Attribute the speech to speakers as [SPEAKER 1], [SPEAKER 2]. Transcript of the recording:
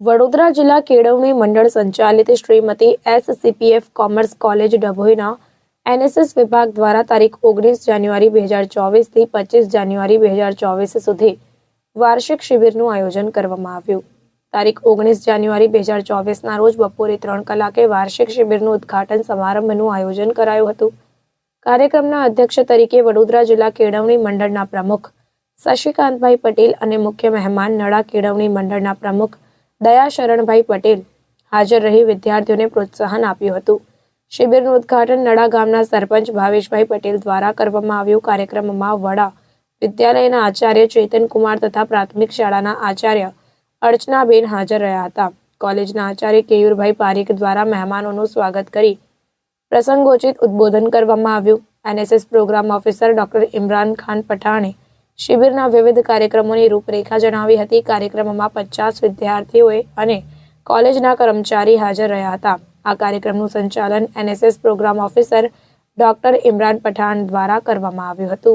[SPEAKER 1] વડોદરા જિલ્લા કેળવણી મંડળ સંચાલિત Shrimati SCPF commerce
[SPEAKER 2] commerce college ડભોઈના NSS વિભાગ દ્વારા તારીખ ઓગણીસ જાન્યુઆરી બે હજાર ચોવીસથી પચીસ જાન્યુઆરી બે હજાર ચોવીસ સુધી વાર્ષિક શિબિરનું આયોજન કરવામાં આવ્યું. તારીખ ઓગણીસ જાન્યુઆરી બે હજાર ચોવીસના રોજ બપોરે ત્રણ કલાકે વાર્ષિક શિબિરનું ઉદ્ઘાટન સમારંભનું આયોજન કરાયું હતું. કાર્યક્રમના અધ્યક્ષ તરીકે વડોદરા જિલ્લા કેળવણી મંડળના પ્રમુખ શશિકાંતભાઈ પટેલ અને મુખ્ય મહેમાન નડા કેળવણી મંડળના પ્રમુખ દયા શરણભાઈ પટેલ હાજર રહી વિદ્યાર્થીઓને પ્રોત્સાહન આપ્યું હતું. શિબિરનું ઉદ્ઘાટન નડા ગામના સરપંચ ભાવેશભાઈ પટેલ દ્વારા કરવામાં આવ્યું. કાર્યક્રમમાં વડા વિદ્યાલયના આચાર્ય ચેતન કુમાર તથા પ્રાથમિક શાળાના આચાર્ય અર્ચનાબેન હાજર રહ્યા હતા. કોલેજના આચાર્ય કેયુરભાઈ પારીખ દ્વારા મહેમાનોનું સ્વાગત કરી પ્રસંગોચિત ઉદ્બોધન કરવામાં આવ્યું. NSS program officer doctor Imran Khan પઠાણે શિબિરના વિવિધ કાર્યક્રમોની રૂપરેખા જણાવી હતી. કાર્યક્રમમાં પચાસ વિદ્યાર્થીઓએ અને કોલેજના કર્મચારી હાજર રહ્યા હતા. આ કાર્યક્રમનું સંચાલન NSS program officer doctor Imran Pathan દ્વારા કરવામાં આવ્યું હતું.